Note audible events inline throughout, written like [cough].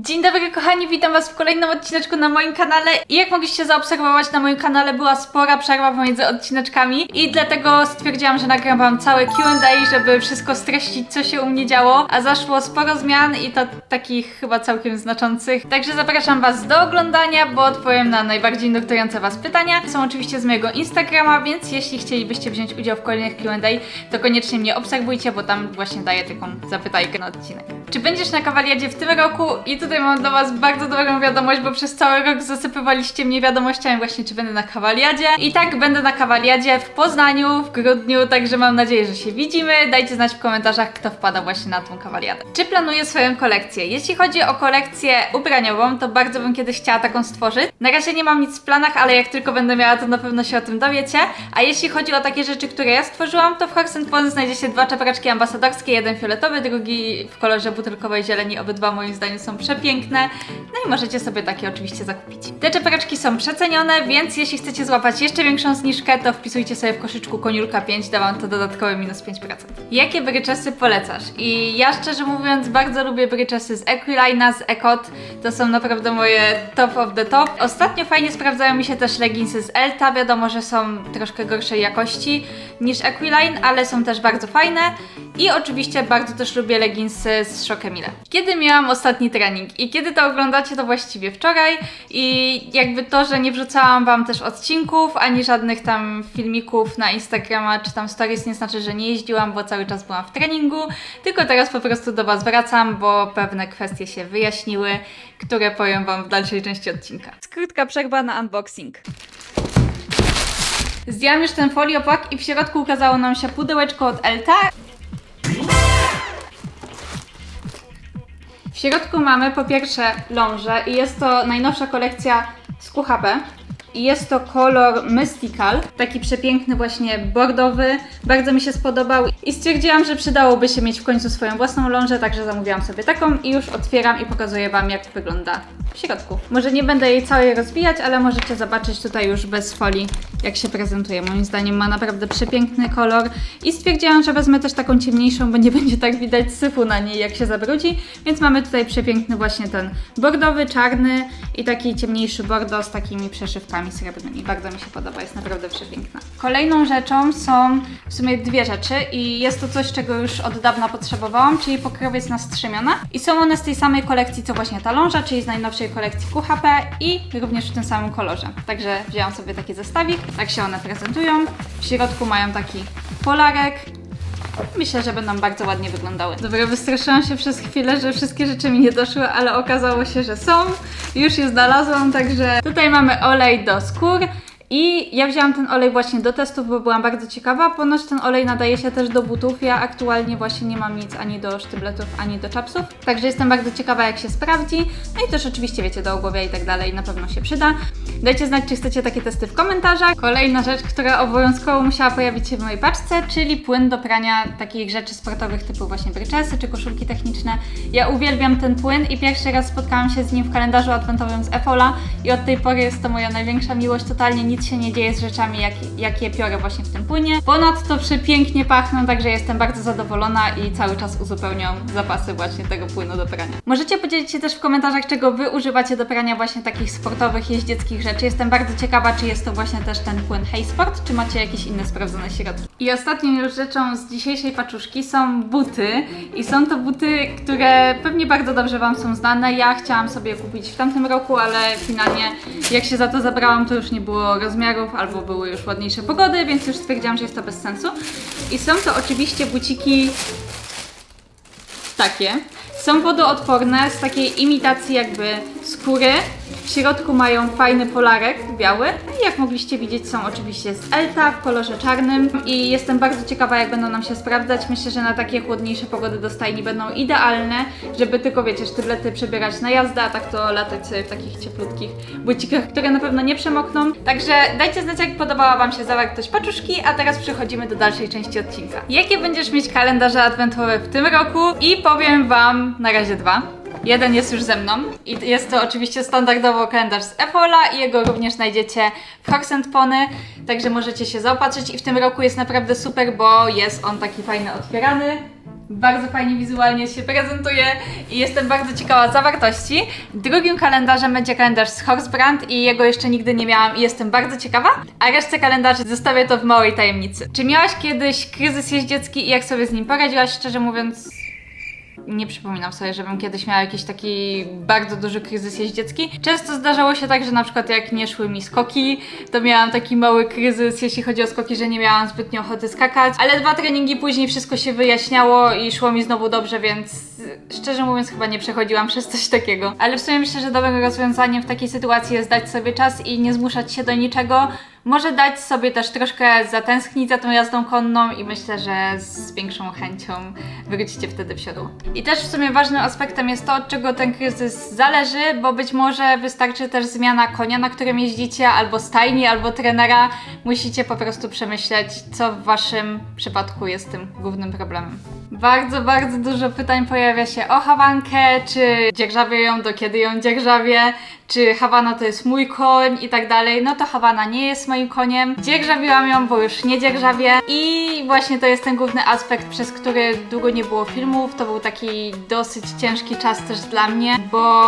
Dzień dobry kochani, witam was w kolejnym odcineczku na moim kanale i jak mogliście zaobserwować na moim kanale była spora przerwa pomiędzy odcineczkami i dlatego stwierdziłam, że nagram wam całe Q&A, żeby wszystko streścić co się u mnie działo, a zaszło sporo zmian i to takich chyba całkiem znaczących, także zapraszam was do oglądania, bo odpowiem na najbardziej nurtujące was pytania. Są oczywiście z mojego Instagrama, więc jeśli chcielibyście wziąć udział w kolejnych Q&A, to koniecznie mnie obserwujcie, bo tam właśnie daję taką zapytajkę na odcinek. Czy będziesz na kawaliadzie w tym roku? I tutaj mam do Was bardzo dobrą wiadomość, bo przez cały rok zasypywaliście mnie wiadomościami właśnie, czy będę na kawaliadzie. I tak, będę na kawaliadzie w Poznaniu w grudniu, także mam nadzieję, że się widzimy. Dajcie znać w komentarzach, kto wpada właśnie na tą kawaliadę. Czy planuję swoją kolekcję? Jeśli chodzi o kolekcję ubraniową, to bardzo bym kiedyś chciała taką stworzyć. Na razie nie mam nic w planach, ale jak tylko będę miała, to na pewno się o tym dowiecie. A jeśli chodzi o takie rzeczy, które ja stworzyłam, to w Horse Pony znajdziecie dwa czepraczki ambasadorskie, jeden fioletowy, drugi w kolorze butelkowej zieleni. Obydwa moim zdaniem są przepiękne. No i możecie sobie takie oczywiście zakupić. Te czepraczki są przecenione, więc jeśli chcecie złapać jeszcze większą zniżkę, to wpisujcie sobie w koszyczku koniulka 5, da wam to dodatkowe minus 5%. Jakie bryczesy polecasz? I ja szczerze mówiąc bardzo lubię bryczesy z Equilina, z Ecot. To są naprawdę moje top of the top. Ostatnio fajnie sprawdzają mi się też leginsy z Elta. Wiadomo, że są troszkę gorszej jakości niż Equiline, ale są też bardzo fajne. I oczywiście bardzo też lubię leginsy z Kiedy miałam ostatni trening i kiedy to oglądacie, to właściwie wczoraj. I jakby to, że nie wrzucałam wam też odcinków, ani żadnych tam filmików na Instagrama czy tam stories, nie znaczy, że nie jeździłam, bo cały czas byłam w treningu. Tylko teraz po prostu do was wracam, bo pewne kwestie się wyjaśniły, które powiem wam w dalszej części odcinka. Skrótka przerwa na unboxing. Zdjęłam już ten foliopak i w środku ukazało nam się pudełeczko od Elta. W środku mamy po pierwsze lążę i jest to najnowsza kolekcja z QHP. I jest to kolor Mystical, taki przepiękny właśnie bordowy. Bardzo mi się spodobał i stwierdziłam, że przydałoby się mieć w końcu swoją własną lążę, także zamówiłam sobie taką i już otwieram i pokazuję Wam jak wygląda w środku. Może nie będę jej całej rozwijać, ale możecie zobaczyć tutaj już bez folii jak się prezentuje. Moim zdaniem ma naprawdę przepiękny kolor i stwierdziłam, że wezmę też taką ciemniejszą, bo nie [laughs] będzie tak widać syfu na niej jak się zabrudzi, więc mamy tutaj przepiękny właśnie ten bordowy, czarny i taki ciemniejszy bordo z takimi przeszywkami srebrnymi. Bardzo mi się podoba, jest naprawdę przepiękna. Kolejną rzeczą są w sumie dwie rzeczy i jest to coś, czego już od dawna potrzebowałam, czyli pokrowiec na strzemiona i są one z tej samej kolekcji co właśnie ta ląża, czyli z najnowszej kolekcji QHP i również w tym samym kolorze. Także wzięłam sobie taki zestawik, tak się one prezentują. W środku mają taki polarek, Myślę, że będą bardzo ładnie wyglądały. Dobra, wystraszyłam się przez chwilę, że wszystkie rzeczy mi nie doszły, ale okazało się, że są. Już je znalazłam, także tutaj mamy olej do skór. I ja wzięłam ten olej właśnie do testów, bo byłam bardzo ciekawa. Ponoć ten olej nadaje się też do butów. Ja aktualnie właśnie nie mam nic ani do sztybletów, ani do czapsów. Także jestem bardzo ciekawa, jak się sprawdzi. No i też oczywiście wiecie, do ogłowia i tak dalej, na pewno się przyda. Dajcie znać, czy chcecie takie testy w komentarzach. Kolejna rzecz, która obowiązkowo musiała pojawić się w mojej paczce, czyli płyn do prania takich rzeczy sportowych typu właśnie bryczesy czy koszulki techniczne. Ja uwielbiam ten płyn i pierwszy raz spotkałam się z nim w kalendarzu adwentowym z Efola i od tej pory jest to moja największa miłość. Totalnie nic się nie dzieje z rzeczami, jak, jakie piorę właśnie w tym płynie. Ponadto przepięknie pachną, także jestem bardzo zadowolona i cały czas uzupełniam zapasy właśnie tego płynu do prania. Możecie podzielić się też w komentarzach, czego Wy używacie do prania właśnie takich sportowych, jeździeckich rzeczy. Jestem bardzo ciekawa, czy jest to właśnie też ten płyn Hey Sport, czy macie jakieś inne sprawdzone środki. I ostatnią już rzeczą z dzisiejszej paczuszki są buty. I są to buty, które pewnie bardzo dobrze Wam są znane. Ja chciałam sobie kupić w tamtym roku, ale finalnie jak się za to zabrałam, to już nie było rozmiarów, albo były już ładniejsze pogody, więc już stwierdziłam, że jest to bez sensu. I są to oczywiście buciki takie. Są wodoodporne z takiej imitacji jakby skóry. W środku mają fajny polarek biały. I jak mogliście widzieć są oczywiście z Elta w kolorze czarnym. I jestem bardzo ciekawa jak będą nam się sprawdzać. Myślę, że na takie chłodniejsze pogody do stajni będą idealne, żeby tylko wiecie, sztyblety przebierać na jazdę, a tak to latać sobie w takich cieplutkich bucikach, które na pewno nie przemokną. Także dajcie znać jak podobała Wam się zawartość paczuszki, a teraz przechodzimy do dalszej części odcinka. Jakie będziesz mieć kalendarze adwentowe w tym roku? I powiem Wam na razie dwa. Jeden jest już ze mną i jest to oczywiście standardowo kalendarz z Efola i jego również znajdziecie w Horse Pony, także możecie się zaopatrzyć i w tym roku jest naprawdę super, bo jest on taki fajny otwierany. Bardzo fajnie wizualnie się prezentuje i jestem bardzo ciekawa zawartości. Drugim kalendarzem będzie kalendarz z Horsebrand i jego jeszcze nigdy nie miałam i jestem bardzo ciekawa. A resztę kalendarzy zostawię to w małej tajemnicy. Czy miałaś kiedyś kryzys jeździecki i jak sobie z nim poradziłaś? Szczerze mówiąc, nie przypominam sobie, żebym kiedyś miała jakiś taki bardzo duży kryzys jeździecki. Często zdarzało się tak, że na przykład jak nie szły mi skoki, to miałam taki mały kryzys, jeśli chodzi o skoki, że nie miałam zbytnio ochoty skakać, ale dwa treningi później wszystko się wyjaśniało i szło mi znowu dobrze, więc szczerze mówiąc chyba nie przechodziłam [laughs] przez coś takiego. Ale w sumie myślę, że dobrym rozwiązaniem w takiej sytuacji jest dać sobie czas i nie zmuszać się do niczego. Może dać sobie też troszkę zatęsknić za tą jazdą konną i myślę, że z większą chęcią wrócicie wtedy w siodło. I też w sumie ważnym aspektem jest to, od czego ten kryzys zależy, bo być może wystarczy też zmiana konia, na którym jeździcie, albo stajni, albo trenera. Musicie po prostu przemyśleć, co w waszym przypadku jest tym głównym problemem. Bardzo, bardzo dużo pytań pojawia się o Hawankę, czy dzierżawię ją, do kiedy ją dzierżawię, czy Hawana to jest mój koń i tak dalej. No to Hawana nie jest moim koniem. Dzierżawiłam ją, bo już nie dzierżawię. I właśnie to jest ten główny aspekt, przez który długo nie było filmów. To był taki dosyć ciężki czas też dla mnie, bo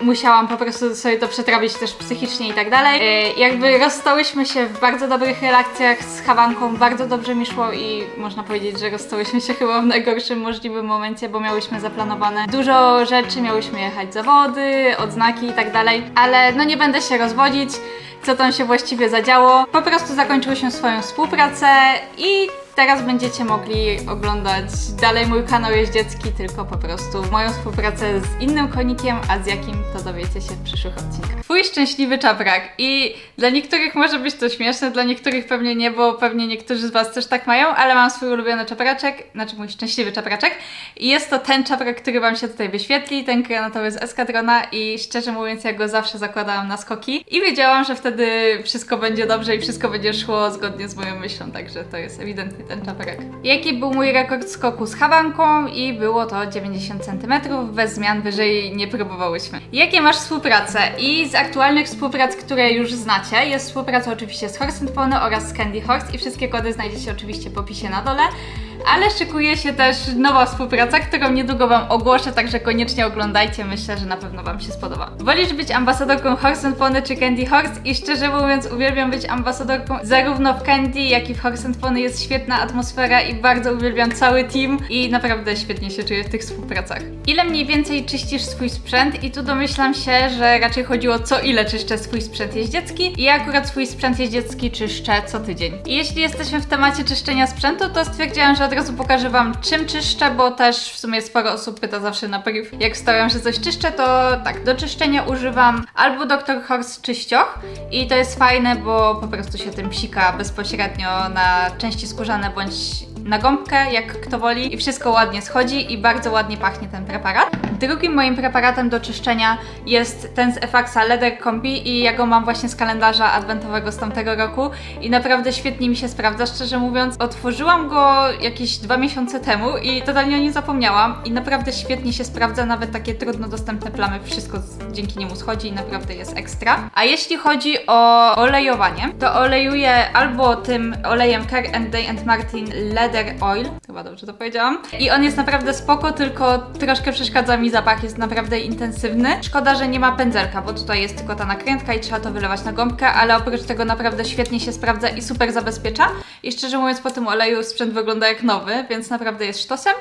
musiałam po prostu sobie to przetrawić też psychicznie i tak dalej. E, Jakby rozstałyśmy się w bardzo dobrych relacjach z Hawanką, bardzo dobrze mi szło i można powiedzieć, że rozstałyśmy się chyba w najgorszym możliwym momencie, bo miałyśmy zaplanowane dużo rzeczy, miałyśmy jechać zawody, odznaki i tak dalej, ale no nie będę się rozwodzić, co tam się właściwie zadziało. Po prostu zakończyłyśmy swoją współpracę i teraz będziecie mogli oglądać dalej mój kanał jeździecki, tylko po prostu moją współpracę z innym konikiem, a z jakim to dowiecie się w przyszłych odcinkach. Twój szczęśliwy czaprak. I dla niektórych może być to śmieszne, dla niektórych pewnie nie, bo pewnie niektórzy z Was też tak mają, ale mam swój ulubiony czapraczek, znaczy mój szczęśliwy czapraczek. I jest to ten czaprak, który Wam się tutaj wyświetli, ten granatowy z Eskadrona i szczerze mówiąc ja go zawsze zakładałam na skoki. I wiedziałam, że wtedy wszystko będzie dobrze i wszystko będzie szło zgodnie z moją myślą, także to jest ewidentnie ten czaprak. Jaki był mój rekord skoku z Hawanką i było to 90 cm, bez zmian wyżej nie próbowałyśmy. Jakie masz współpracę? I z aktualnych współprac, które już znacie, jest współpraca oczywiście z Horse Pony oraz z Candy Horse i wszystkie kody znajdziecie oczywiście w opisie na dole. Ale szykuje się też nowa współpraca, którą niedługo Wam ogłoszę, także koniecznie oglądajcie, myślę, że na pewno Wam się spodoba. Wolisz być ambasadorką Horse and Pony czy Candy Horse? I szczerze mówiąc uwielbiam być ambasadorką zarówno w Candy, jak i w Horse and Pony jest świetna atmosfera i bardzo uwielbiam cały team i naprawdę świetnie się czuję w tych współpracach. Ile mniej więcej czyścisz swój sprzęt? I tu domyślam się, że raczej chodziło co ile czyszczę swój sprzęt jeździecki i ja akurat swój sprzęt jeździecki czyszczę co tydzień. I jeśli jesteśmy w temacie czyszczenia sprzętu, to stwierdziłam, że od razu pokażę Wam czym czyszczę, bo też w sumie sporo osób pyta zawsze na priv, jak stawiam, że coś czyszczę, to tak, do czyszczenia używam albo Dr. Horse czyścioch i to jest fajne, bo po prostu się tym psika bezpośrednio na części skórzane bądź na gąbkę, jak kto woli i wszystko ładnie schodzi i bardzo ładnie pachnie ten preparat. Drugim moim preparatem do czyszczenia jest ten z Efaxa Leather Combi i ja go mam właśnie z kalendarza adwentowego z tamtego roku i naprawdę świetnie mi się sprawdza, szczerze mówiąc. Otworzyłam go jakieś dwa miesiące temu i totalnie o nim zapomniałam i naprawdę świetnie się sprawdza, nawet takie trudno dostępne plamy, wszystko dzięki niemu schodzi i naprawdę jest ekstra. A jeśli chodzi o olejowanie, to olejuję albo tym olejem Care and Day and Martin Leather Oil, chyba dobrze to powiedziałam, i on jest naprawdę spoko, tylko troszkę przeszkadza mi zapach, jest naprawdę intensywny. Szkoda, że nie ma pędzelka, bo tutaj jest tylko ta nakrętka i trzeba to wylewać na gąbkę, ale oprócz tego naprawdę świetnie się sprawdza i super zabezpiecza. I szczerze mówiąc, po tym oleju sprzęt wygląda jak nowy, więc naprawdę jest sztosem.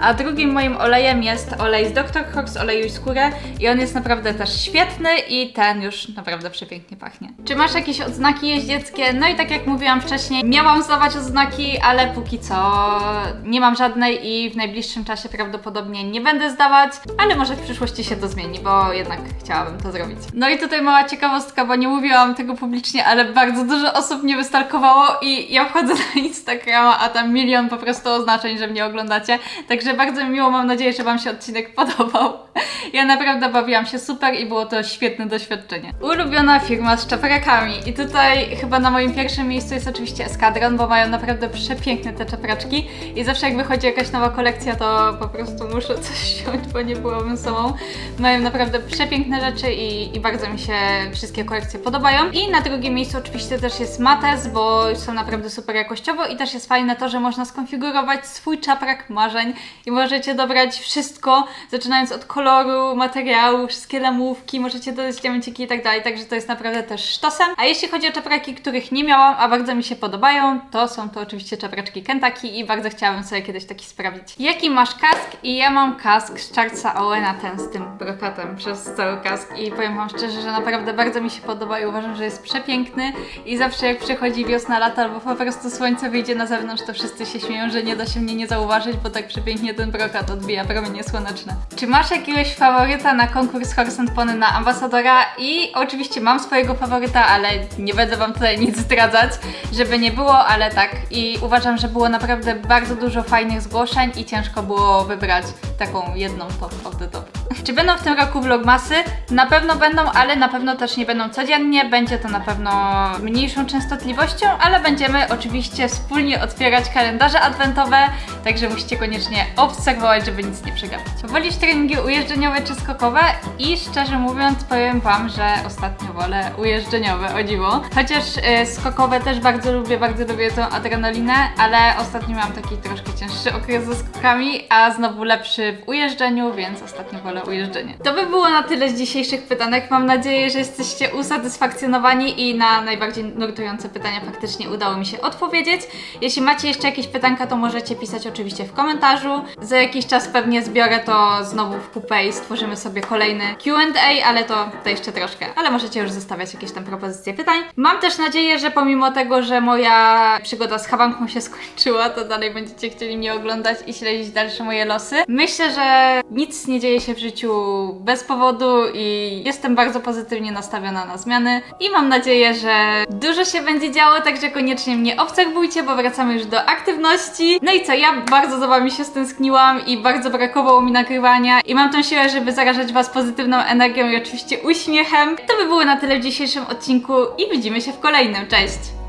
A drugim moim olejem jest olej z Dr. Horse, olejuj skórę i on jest naprawdę też świetny i ten już naprawdę przepięknie pachnie. Czy masz jakieś odznaki jeździeckie? No i tak jak mówiłam wcześniej, miałam zdawać odznaki, ale póki co nie mam żadnej i w najbliższym czasie prawdopodobnie nie będę zdawać, ale może w przyszłości się to zmieni, bo jednak chciałabym to zrobić. No i tutaj mała ciekawostka, bo nie mówiłam tego publicznie, ale bardzo dużo osób mnie wystalkowało i ja wchodzę na Instagrama, a tam milion po prostu oznaczeń, że mnie oglądacie. Także bardzo mi miło, mam nadzieję, że Wam się odcinek podobał. Ja naprawdę bawiłam się super i było to świetne doświadczenie. Ulubiona firma z czaprakami i tutaj chyba na moim pierwszym miejscu jest oczywiście Eskadron, bo mają naprawdę przepiękne te czapraczki i zawsze jak wychodzi jakaś nowa kolekcja, to po prostu muszę [laughs] coś wziąć, bo nie byłabym sobą. Mają naprawdę przepiękne rzeczy i, i bardzo mi się wszystkie kolekcje podobają. I na drugim miejscu oczywiście też jest Mates, bo są naprawdę super jakościowo i też jest fajne to, że można skonfigurować swój czaprak marzeń i możecie dobrać wszystko, zaczynając od koloru, materiału, wszystkie lamówki, możecie dodać diamenciki i tak dalej, także to jest naprawdę też sztosem. A jeśli chodzi o czapraki, których nie miałam, a bardzo mi się podobają, to są to oczywiście czapraczki Kentucky i bardzo chciałabym sobie kiedyś taki sprawdzić. Jaki masz kask? I ja mam kask z Charlesa Owena, ten z tym brokatem przez cały kask i powiem Wam szczerze, że naprawdę bardzo mi się podoba i uważam, że jest przepiękny i zawsze jak przychodzi wiosna, lata albo po prostu słońce wyjdzie na zewnątrz, to wszyscy się śmieją, że nie da się mnie nie zauważyć, bo tak przepięknie ten brokat odbija promienie słoneczne. Czy masz jakiegoś faworyta na konkurs Horse and Pony na ambasadora? I oczywiście mam swojego faworyta, ale nie będę Wam tutaj nic zdradzać, żeby nie było, ale tak. I uważam, że było naprawdę bardzo dużo fajnych zgłoszeń i ciężko było wybrać taką jedną top of the top. Czy będą w tym roku vlogmasy? Na pewno będą, ale na pewno też nie będą codziennie. Będzie to na pewno mniejszą częstotliwością, ale będziemy oczywiście wspólnie otwierać kalendarze adwentowe, także musicie koniecznie obserwować, żeby nic nie przegapić. Wolisz treningi ujeżdżeniowe czy skokowe? I szczerze mówiąc powiem Wam, że ostatnio wolę ujeżdżeniowe, o dziwo. Chociaż y, skokowe też bardzo lubię, bardzo lubię tą adrenalinę, ale ostatnio miałam taki troszkę cięższy okres ze skokami, a znowu lepszy w ujeżdżeniu, więc ostatnio wolę ujeżdżenie. To by było na tyle z dzisiejszych pytanek. Mam nadzieję, że jesteście usatysfakcjonowani i na najbardziej nurtujące pytania faktycznie udało mi się odpowiedzieć. Jeśli macie jeszcze jakieś pytanka, to możecie pisać oczywiście w komentarzu. Za jakiś czas pewnie zbiorę to znowu w kupę i stworzymy sobie kolejny Q&A, ale to, to jeszcze troszkę. Ale możecie już zostawiać jakieś tam propozycje pytań. Mam też nadzieję, że pomimo tego, że moja przygoda z Hawanką się skończyła, to dalej będziecie chcieli mnie oglądać i śledzić dalsze moje losy. Myślę, że nic nie dzieje się w życiu bez powodu i jestem bardzo pozytywnie nastawiona na zmiany i mam nadzieję, że dużo się będzie działo, także koniecznie mnie obserwujcie, bo wracamy już do aktywności. No i co, ja bardzo za wami się stęskniłam i bardzo brakowało mi nagrywania i mam tą siłę, żeby zarażać was pozytywną energią i oczywiście uśmiechem. To by było na tyle w dzisiejszym odcinku i widzimy się w kolejnym. Cześć!